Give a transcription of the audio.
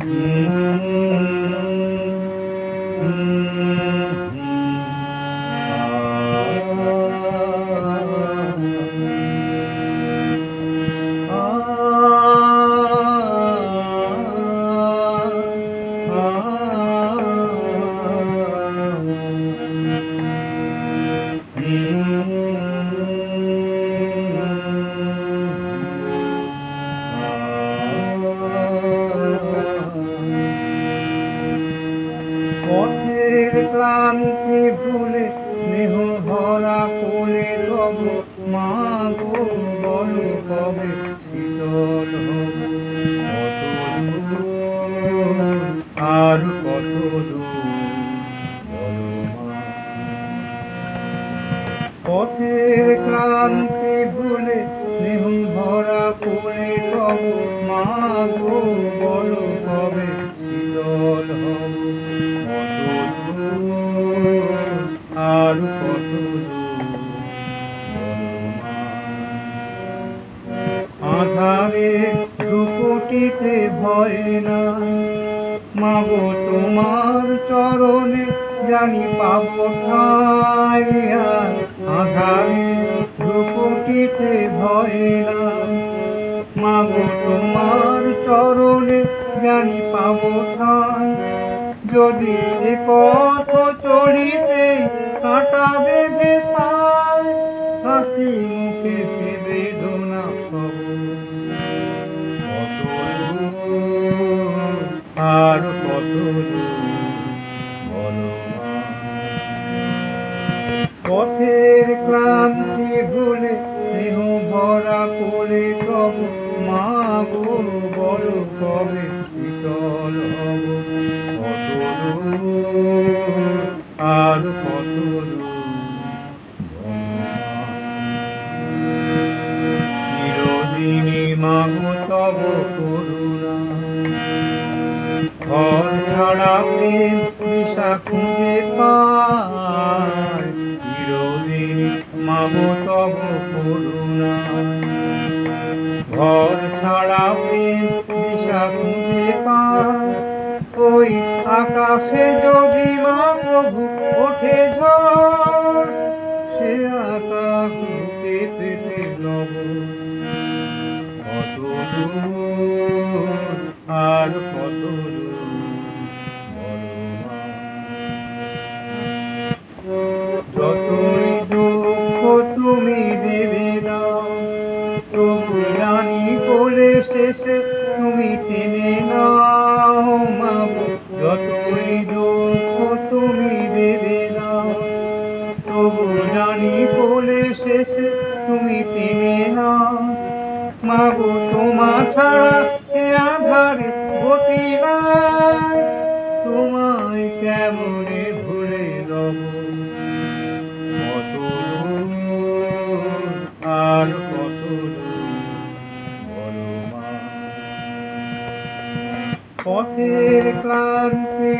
Mm-hmm. পথের ক্লান্তি ভুলে স্নেহ ভরা কোলে তব মা গো, বল কবে শীতল আর কত। পথের ক্লান্তি ভুলে স্নেহ ভরা কোলে তব মা গো, বল কবে আর কত আধারে ধ্রুপটিতে ভয় নাই। মাগো, তোমার চরণে জানি পাব ঠাই আধারে ধ্রুপটিতে ভয় নাই। মাগো, তোমার চরণে জানি পাব ঠাই যদি পথ চলিতে কাঁটা বেঁধে পায়, হাসি মুখে সে বেদনা আর কত। পথের ক্লান্তি ভুলে স্নেহ ভরা কোলে তব মা গো, বল কবে মাগো তব করুণা ঘর ছাড়া প্রেম দিশা খুঁজে পায় মাগো তব করুণা ঘর ছাড়া প্রেম দিশা খুঁজে পায় ওই আকাশে যদি মা প্রভু ওঠে ঝড় সে আকাশ পেতে লব আর কত তুমি দেবে দাও, তবু জানি বলে শেষে তুমি টেনে নাও মাগো যতই দুঃখ তুমি দেবে দাও, তবু জানি বলে শেষে তুমি টেনে নাও। মাগো তোমা ছাড়া এ আধারে পথের ক্লান্তি